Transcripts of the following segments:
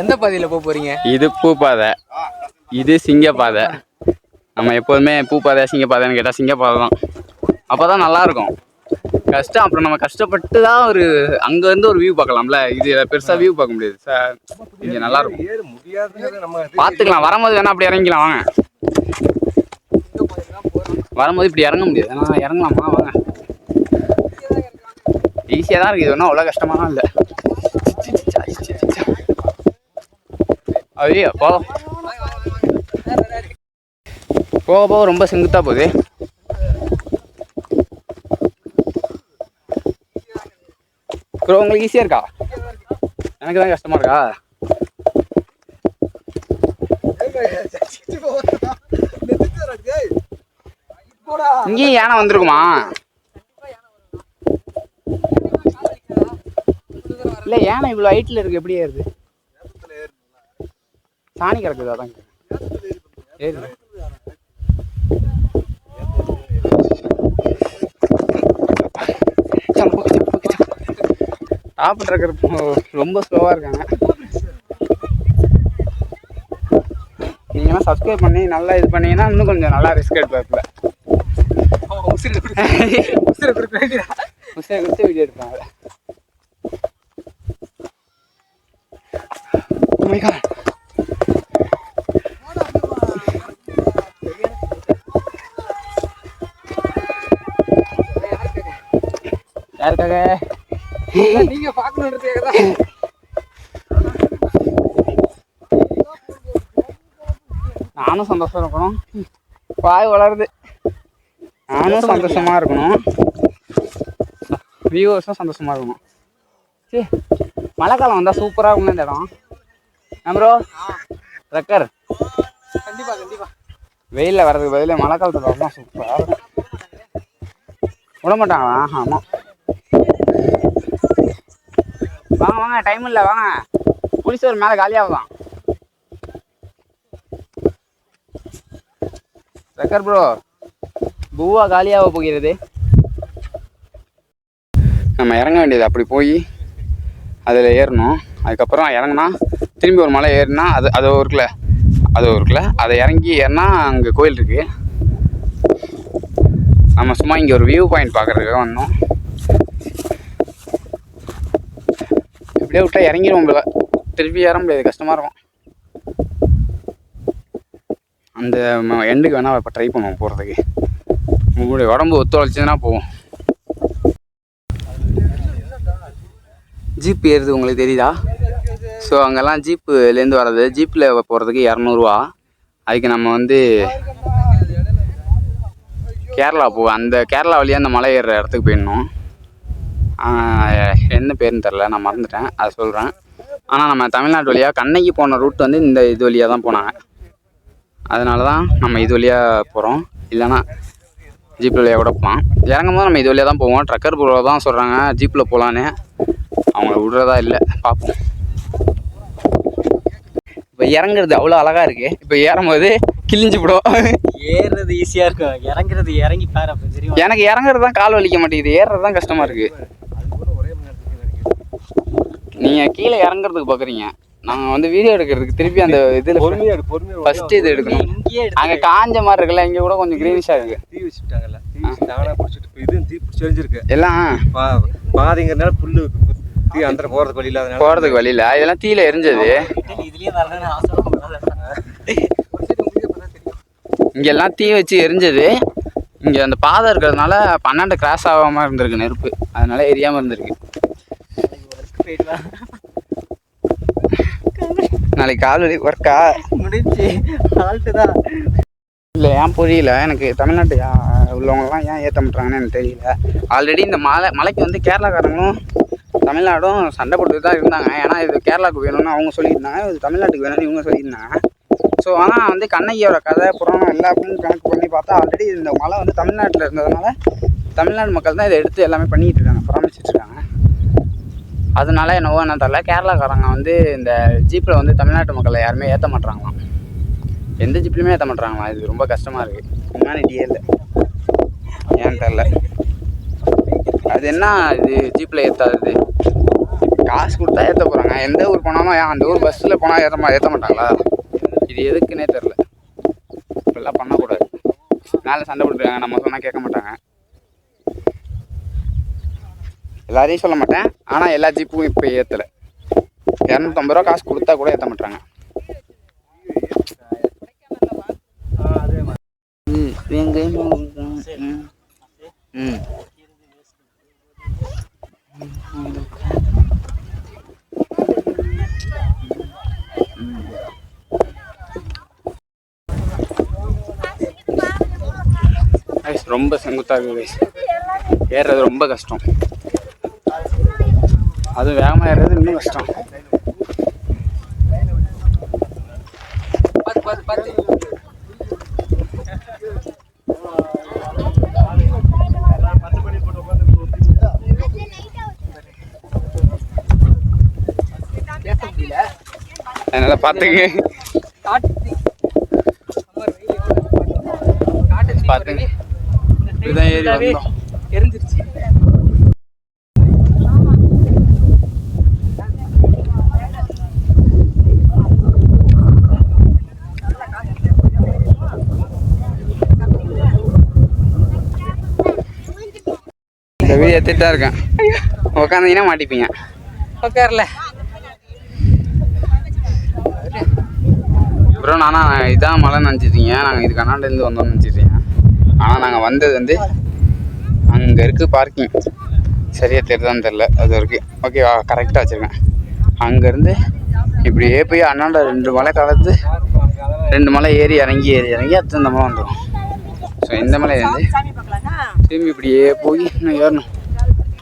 எந்த பாதையில போக போறீங்க? இது பூப்பாதை. இது சிங்கப்பாதை. நம்ம எப்போதுமே பூப்பாதை சிங்கப்பாதைன்னு கேட்டால் சிங்கப்பாதை தான். அப்போ தான் நல்லாயிருக்கும். கஷ்டம் அப்புறம் நம்ம கஷ்டப்பட்டு தான் ஒரு அங்கேருந்து ஒரு வியூ பார்க்கலாம்ல. இது பெருசாக வியூ பார்க்க முடியாது. சார் இது நல்லாயிருக்கும். பார்த்துக்கலாம். வரும்போது வேணா அப்படி இறங்கிக்கலாம். வாங்க. வரும்போது இப்படி இறங்க முடியாது. ஆனால் இறங்கலாமா? வாங்க. ஈஸியாக தான் இருக்குது இது ஒன்றும் அவ்வளோ கஷ்டமாலாம் இல்லை. ஐயோ போ போக போக ரொம்ப செங்குத்தா போகுது. ப்ரோ உங்களுக்கு ஈஸியாக இருக்கா? எனக்கு தான் கஷ்டமா இருக்கா? இங்கேயும் யானை வந்திருக்குமா? இல்லை யானை இவ்வளோ ஹைட்டில் இருக்கு எப்படி ஏறுது? சாணி கிடக்குது அதான் ஏறி டாப் ட்ரக்கர் ரொம்ப ஸ்லோவாக இருக்காங்க. நீங்கள்லாம் சப்ஸ்கிரைப் பண்ணி நல்லா இது பண்ணீங்கன்னா இன்னும் கொஞ்சம் நல்லா ரிஸ்க் எடுப்பாப்பில் உசிறு உசிறு கொடுக்க வேண்டியதா கொடுத்து வீடியோ எடுப்பாங்க Oh my god. யாருக்காக நீங்க பாக்கணுன்றதுக்காக தான் நானும் சந்தோஷமா இருக்கணும். வாய் வளருது. நானும் சந்தோஷமா இருக்கணும். வியூவர்ஸும் சந்தோஷமா இருக்கணும். சரி மழை காலம் வந்தால் சூப்பராக இருக்கும் இந்த இடம். ப்ரோ ரெக்கர் கண்டிப்பா கண்டிப்பா. வெயிலில் வர்றதுக்கு பதிலாக மழை காலத்தில் வரலாம் சூப்பராக இருக்கும். விட மாட்டாங்களா? ஆமாம் வாங்க டைம் இல்லை வாங்க. புளிசோர் மேலே காலியாகலாம். ரெக்கர் ப்ரோ பூவா காலியாக போகிறது. நம்ம இறங்க வேண்டியது அப்படி போய் அதில் ஏறணும். அதுக்கப்புறம் இறங்குனா திரும்பி ஒரு மலை ஏறினா அது அது இருக்குல்ல அது இருக்குல்ல அதை இறங்கி ஏறினா அங்கே கோயில் இருக்குது நம்ம சும்மா இங்கே ஒரு வியூ பாயிண்ட் பார்க்குறதுக்காக வந்தோம். அப்படியே விட்டா இறங்கிடுவோம் போல. திருப்பி ஏற முடியாது கஷ்டமாக இருக்கும். அந்த எண்டுக்கு வேணால் இப்போ ட்ரை பண்ணுவோம் போகிறதுக்கு உங்களுடைய உடம்பு ஒத்துழைச்சதுன்னா போவோம். ஜீப் ஏறுது உங்களுக்கு தெரியுதா? ஸோ அங்கெல்லாம் ஜீப்புலேருந்து வர்றது ஜீப்பில் போகிறதுக்கு இரநூறுவா. அதுக்கு நம்ம வந்து கேரளா போவோம் அந்த கேரளா வழியாக அந்த மலை ஏறுற இடத்துக்கு போயிடணும். என்ன பேருன்னு தெரில நான் மறந்துட்டேன் அதை சொல்கிறேன் ஆனால் நம்ம தமிழ்நாட்டு வழியாக கண்ணைக்கு போன ரூட் வந்து இந்த இது வழியாக தான் போனாங்க. அதனால தான் நம்ம இது வழியாக போகிறோம் இல்லைன்னா ஜீப் வழியாக கூட போகலாம் இறங்கும் போது நம்ம இது வழியாக தான் போவோம். ட்ரக்கர் ப்ரோ தான் சொல்கிறாங்க ஜீப்பில் போகலான்னு அவங்கள விடுறதா இல்லை பார்ப்போம். இப்போ இறங்குறது அவ்வளோ அழகாக இருக்குது இப்போ ஏறும்போது கிழிஞ்சு விடும் ஏறுறது ஈஸியா இருக்கும். இறங்குறது இறங்கி பாரு எனக்கு இறங்குறது தான் கால் வலிக்க மாட்டேங்குது. ஏறுறது தான் கஷ்டமாக இருக்குது அது கூட ஒரே மணி நேரத்துக்கு நீங்கள் கீழே இறங்குறதுக்கு பார்க்குறீங்க நாங்கள் வந்து வீடியோ எடுக்கிறதுக்கு திருப்பி அந்த இதில் பொறுமையா எடு பொறுமையா ஃபஸ்ட்டு இது எடுக்கணும். இங்கேயே அங்கே காஞ்ச மாதிரி இருக்குல்ல இங்கே கூட கொஞ்சம் க்ரீனிஷாக இருக்குது தீ வச்சுட்டாங்கல்ல தீ வச்சு தானா பிடிச்சிட்டு இப்போ இதுவும் தீ பிடிச்சி எரிஞ்சிருக்கு. எல்லாம் பா பாதைங்கிறனால புல்லு தீ அந்த போகிறதுக்கு வழி இல்லாதனால. போகிறதுக்கு வழியில் இதெல்லாம் தீயில எரிஞ்சது. அவசரம் இங்கெல்லாம் தீ வச்சு எரிஞ்சது. இங்கே அந்த பாதை இருக்கிறதுனால பன்னெண்டு கிராஸ் ஆகாமல் இருந்திருக்கு நெருப்பு. அதனால எரியாமல் இருந்திருக்கு. போயிடுவா நாளைக்கு கால் வலி ஒர்க்கா முடிஞ்சு. ஆல்ட்டு தான். இல்லை ஏன் புரியல. எனக்கு தமிழ்நாட்டு உள்ளவங்கலாம் ஏன் ஏற்ற மாட்டாங்கன்னு எனக்கு தெரியல. ஆல்ரெடி இந்த மலை மலைக்கு வந்து கேரளாக்காரங்களும் தமிழ்நாடும் சண்டை போட்டு தான் இருந்தாங்க. ஏன்னா இது கேரளாவுக்கு வேணும்னு அவங்க சொல்லியிருந்தாங்க. இது தமிழ்நாட்டுக்கு வேணும்னு இவங்க சொல்லியிருந்தாங்க. ஸோ ஆனால் வந்து கண்ணகியோட கதை புராணம் எல்லாத்தையும் கணக்கு பண்ணி பார்த்தா ஆல்ரெடி இந்த மலை வந்து தமிழ்நாட்டில் இருந்ததுனால தமிழ்நாடு மக்கள் தான் இதை எடுத்து எல்லாமே பண்ணிக்கிட்டு இருக்காங்க. அதனால என்னவோ என்ன தெரில கேரளாக்காரங்க வந்து இந்த ஜீப்பில் வந்து தமிழ்நாட்டு மக்களை யாருமே ஏற்ற மாட்றாங்களாம். எந்த ஜிப்லையுமே ஏற்ற மாட்றாங்களா இது ரொம்ப கஷ்டமாக இருக்குது ஹியூமானிட்டியே இல்லை. ஏன்னு தெரில அது என்ன? இது ஜீப்பில் ஏற்றாதது காசு கொடுத்தா ஏற்ற போகிறாங்க எந்த ஊர் போனாலும் ஏன் அந்த ஊர் பஸ்ஸில் போனால் ஏற்ற மா ஏற்ற மாட்டாங்களா? இது எதுக்குன்னே தெரில இப்படிலாம் பண்ணக்கூடாது. மேலே சண்டை போட்டுருக்காங்க. நம்ம சொன்னால் கேட்க மாட்டாங்க. எல்லாரையும் சொல்ல மாட்டேன். ஆனால் எல்லா ஜீப்பும் இப்போ ஏற்றலை இரநூத்தம்பது ரூபா காசு கொடுத்தா கூட ஏற்ற மாட்டாங்க. ரொம்ப செங்குத்தாக இருக்குது ஏறுறது ரொம்ப கஷ்டம். அது வேகமாக ஏறுறது இன்னும் கஷ்டம். அதனால பார்த்துங்க பார்த்துங்க இதுதான் ஏறி வந்தோம். தான் இருக்கேன். உக்காந்தீங்கன்னா மாட்டிப்பீங்க. உட்கார்ல அப்புறம் நானா இதான் மழை நினச்சிட்டீங்க. நாங்கள் இது கர்நாடகத்துலேருந்து வந்தோம்னு நினச்சிட்டீங்க. ஆனால் நாங்கள் வந்தது வந்து அங்கே இருக்குது பார்க்கிங் சரியாக தெரியுதான்னு தெரில அது இருக்குது ஓகேவா கரெக்டாக வச்சுருக்கேன். அங்கேருந்து இப்படியே போய் அண்ணாண்ட ரெண்டு மலை கலந்து ரெண்டு மலை ஏறி இறங்கி ஏறி இறங்கி அடுத்து இந்த மலை வந்துடும் ஸோ இந்த மலை வந்து திரும்பி இப்படியே போய் இன்னும் ஏறணும்.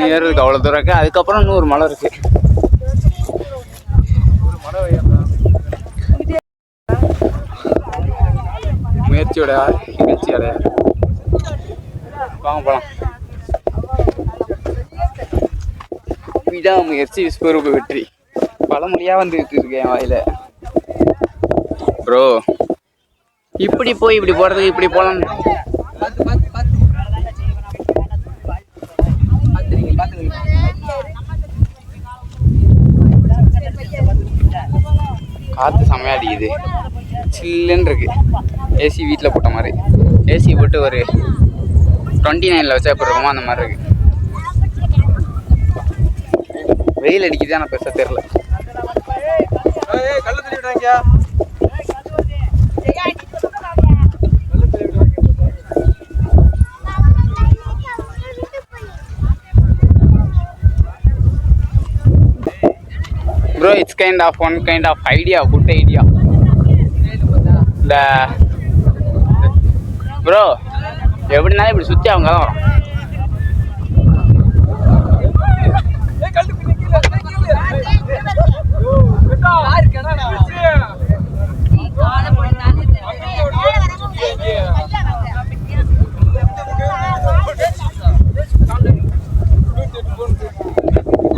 இன்னும் ஏறுறதுக்கு அவ்வளோ தூரம் இருக்குது அதுக்கப்புறம் இன்னொரு மலை இருக்குது முயற்சியோட நிகழ்ச்சியோட. வாங்க போகலாம் விடாமுயற்சி விஸ்வரூப வெற்றி. பழமொழியாக வந்துட்டு இருக்கேன் என் வாயில. ப்ரோ இப்படி போய் இப்படி போகிறதுக்கு இப்படி போகலாம் பார்த்து பார்த்து பார்த்து பார்த்துறீங்க பார்த்துறீங்க காற்று செம்மையாக அடிக்குது. சில்லுன்னு இருக்கு. ஏசி வீட்டில் போட்ட மாதிரி. ஏசி போட்டு ஒரு டுவெண்ட்டி நைனில் வச்சா எப்படி இருக்குமோ அந்த மாதிரி இருக்குது வெயில் அடிக்குது ஆனால் பெருசாக தெரில bro it's kind of one kind of idea good idea இந்த ப்ரோ எப்படினாலும் இப்படி சுற்றி அவங்க தான் வரும்.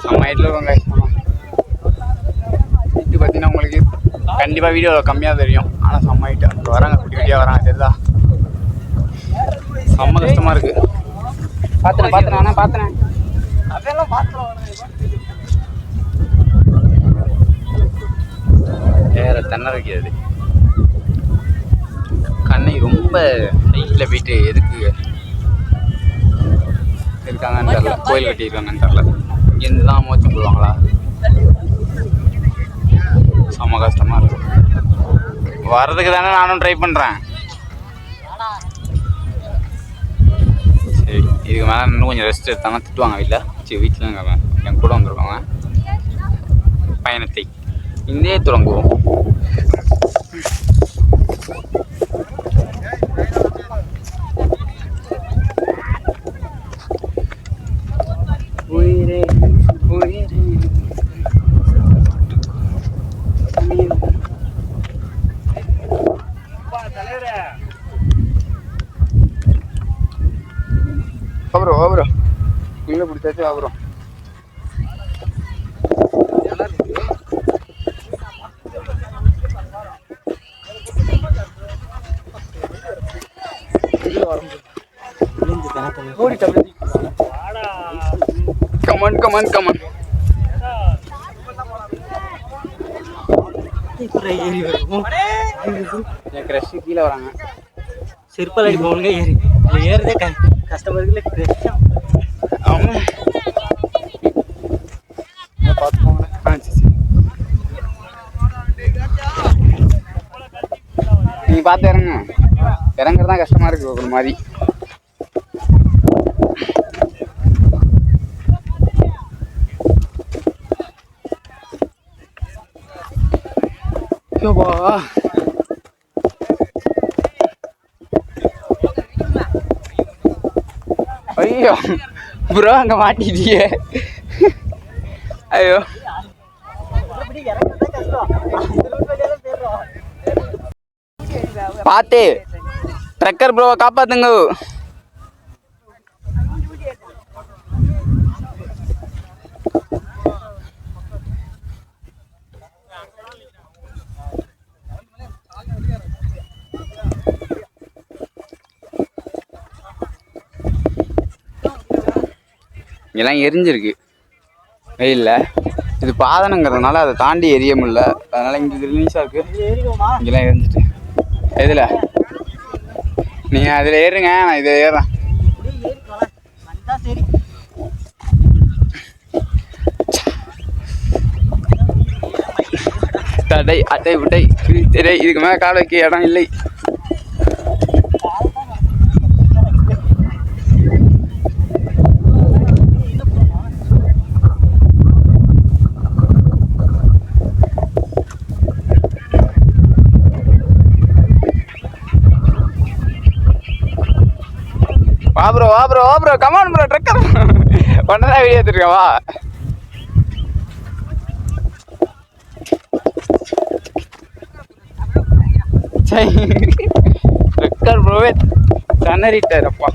செம்ம ஹைட்டில் வருவாங்க இது பார்த்தீங்கன்னா உங்களுக்கு கண்டிப்பாக வீடியோ கம்மியாக தெரியும். ஆனால் செம்ம ஹைட்டு அங்கே வராங்க குட்டி குட்டியாக வராங்க தெரியுதா? செம்ம கஷ்டமாக இருக்குது பார்த்துனேன் பார்த்துனேன் ஆனால் பார்த்துனேன் அதெல்லாம் பார்த்துருவோம் வேற தென்னை வைக்கிறது கண்ணை ரொம்ப ஹைட்டில் போயிட்டு எதுக்கு இருக்காங்கன்னு தெரில கோயில் கட்டியிருக்காங்கன்னு தெரில இங்கேருந்து தான் மோச்சு போடுவாங்களா செம்ம கஷ்டமாக இருக்கும் வர்றதுக்கு தானே நானும் ட்ரை பண்ணுறேன் சரி இதுக்கு மேலே இன்னும் கொஞ்சம் ரெஸ்ட் எடுத்தாங்கன்னா திட்டுவாங்க வீட்டில் சரி வீட்டில் என் கூட வந்திருக்காங்க பயணத்தை. இந்தே தொடங்குவோம். அப்புறம் அப்புறம் உள்ள பிடிச்சாச்சு அப்புறம் கமன் கமன் கமன் ஏறி வரும் என் க்ரஷ் கீழே வராங்க செருப்பால் அடி போனுங்க ஏறி. இதுல ஏறுதே க கஷ்டமா இருக்குல்ல கஷ்டம் ஆமாம் பார்த்துக்கோங்களேன் ஆ சரி சரி நீங்கள் பார்த்து இறங்க. இறங்குறது தான் கஷ்டமாக இருக்குது ஒரு மாதிரி. யோபா ஐயோ ப்ரோ அங்கே மாட்டிட்டீங்க ஐயோ. அப்படி பார்த்து ட்ரக்கர் ப்ரோவை காப்பாத்துங்க. இங்கெல்லாம் எரிஞ்சிருக்கு. வெயிலில் இது பாதனங்கிறதுனால அதை தாண்டி எரிய முடியல. அதனால் இங்கே ரிலீஸாக இருக்குது இங்கெல்லாம் எரிஞ்சிட்டு. எதில் நீங்கள் அதில் ஏறுங்க நான் இதில் ஏறுறேன். தடை அட்டை விட்டை திரை இதுக்கு மேலே கால் வைக்க இடம் இல்லை. வா ப்ரோ வா ப்ரோ வா bro come on bro trucker ஒன்றரை வீடியோ எடுத்துருக்கேன் வா. சரி ட்ரக்கர் ப்ரோவே திணறிட்டார் அப்பா.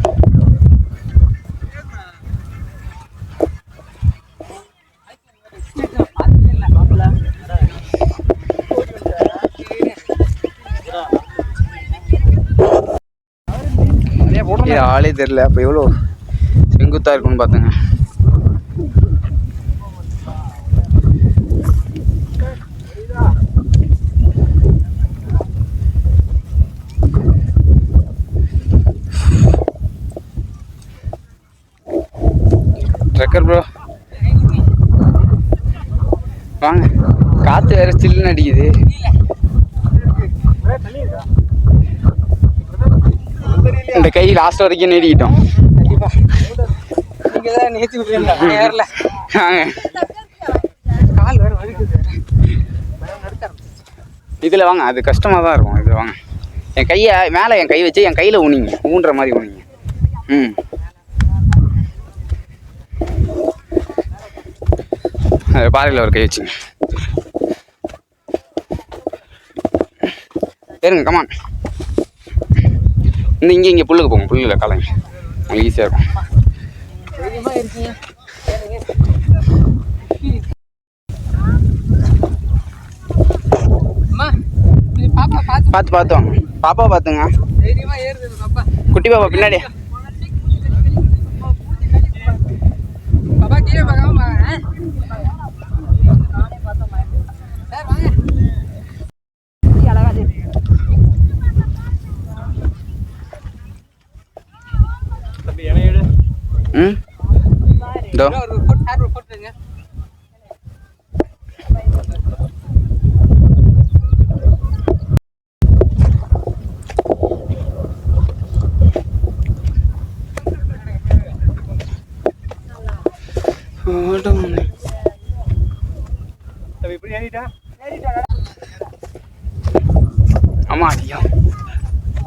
இது ஆளே தெரியல. அப்போ எவ்வளோ செங்குத்தா இருக்கும்னு பார்த்துங்க ட்ரக்கர் ப்ரோ வாங்க. காற்று வேற சில்லுன்னு அடிக்குது. இந்த கை லாஸ்ட் வரைக்கும் நீடிக்கிட்டோம். இதில் வாங்க. அது கஷ்டமாக தான் இருக்கும். இது வாங்க. என் கையை மேலே என் கை வச்சு என் கையில் ஊனிங்க. ஊன்ற மாதிரி ஊனிங்க. ம். பாறையில் ஒரு கை வச்சுங்க. ஏறுங்க கமான் இந்த இங்கே இங்கே புல்லுக்கு போங்க புல்லில் கலைங்க. உங்களுக்கு ஈஸியாக இருக்கும். பார்த்து பார்த்து பார்த்தோம் பாப்பா. பார்த்துங்க குட்டி பாப்பா பின்னாடி. பாப்பா கீழே பார்க்காம வாங்க சார் வாங்க அழகா தெரியுது தம்பி இணைய எடு ம்? இதோ. போட்டு இப்படி ஏறிட்டா ஆமாம் அதிகம்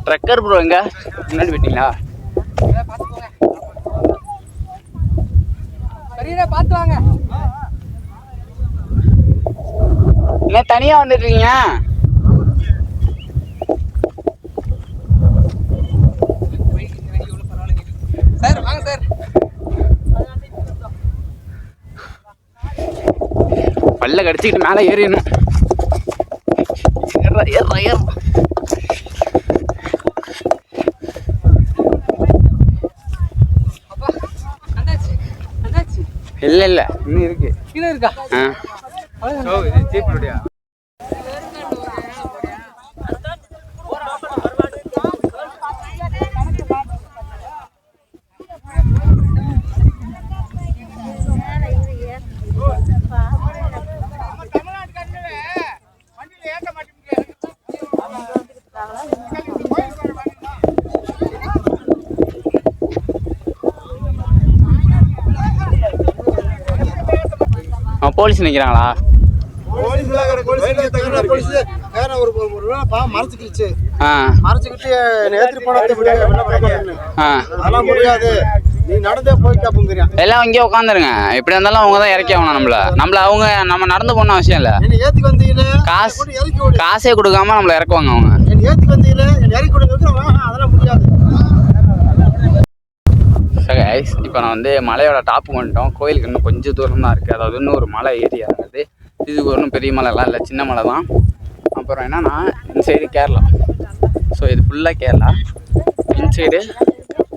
ட்ரக்கர் ப்ரோ எங்க? முன்னாடி போயிட்டீங்களா எல்லாம் பார்த்து போங்க சரியா வெடி வெடி ஒன்றும் பரவாயில்லைங்க சார் வாங்க சார். பல்ல கடிச்சிக்கிட்டு மேலே ஏறிடணும் ஏறுறா ஏறுறா ஏறுறா அப்பா அந்தாச்சு அந்தாச்சு இல்லை இன்னும் இருக்கு. கீழே இருக்கா? ஆ. போலீஸ் நிற்கிறாங்களா மறைச்சுக்கிச்சு மறைச்சுக்கிட்டு நேற்று பணத்தை அதெல்லாம் முடியாது நீ எல்லாம் இங்கேயே உட்காந்துருங்க எப்படி இருந்தாலும் அவங்க தான் இறக்கி ஆகணும் நம்மள. நம்மள அவங்க நம்ம நடந்து போன அவசியம் இல்லை. காசு காசே கொடுக்காம நம்மள இறக்குவாங்க அவங்க. ஸோ கைஸ் இப்போ நான் வந்து மலையோட டாப்பு வந்துட்டோம். கோயிலுக்கு இன்னும் கொஞ்சம் தூரம் தான் இருக்குது அதாவது இன்னும் ஒரு மலை ஏரியா இருக்குது இது ஒன்றும் பெரிய மலைலாம் இல்லை சின்ன மலை தான் அப்புறம் என்னென்னா இந்த சைடு கேரளா. ஸோ இது ஃபுல்லாக கேரளா. இந்த சைடு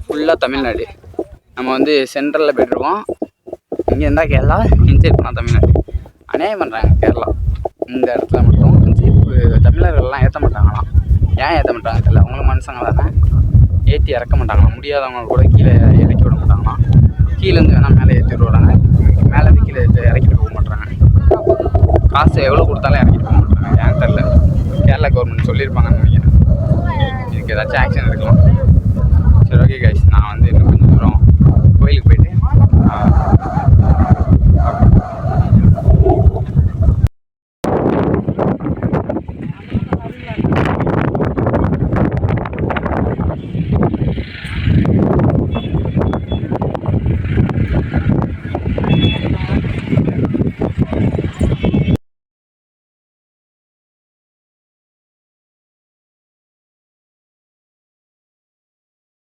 ஃபுல்லாக தமிழ்நாடு. நம்ம வந்து சென்ட்ரலில் போயிட்டுருக்கோம். இங்கே இருந்தால் கேரளா இந்த சைடு போனால் தமிழ்நாடு. அநியாயம் பண்ணுறாங்க கேரளா. இந்த இடத்துல மட்டும். ஜீப்பு தமிழர்கள்லாம் ஏற்ற மாட்டாங்களாம். ஏன் ஏற்ற மாட்டாங்க தெரியல. அவங்களும் மனுஷங்க தானே ஏற்றி இறக்க மாட்டாங்களாம். முடியாதவங்க கூட கீழே கீழேருந்து வேணால் மேலே ஏற்றிட்டு வர்றாங்க மேலே கீழே இறக்கிட்டு போக மாட்டுறாங்க காசு எவ்வளோ கொடுத்தாலும் இறக்கிட்டு போக மாட்டாங்க ஏன் தெரில கேரளா கவர்மெண்ட் சொல்லியிருப்பாங்கன்னு நினைக்கிறேன். இதுக்கு ஏதாச்சும் ஆக்ஷன் எடுக்கலாம். சரி ஓகே கைஸ் நான் வந்து இன்னும் கொஞ்சம் தூரம் கோயிலுக்கு போயிட்டு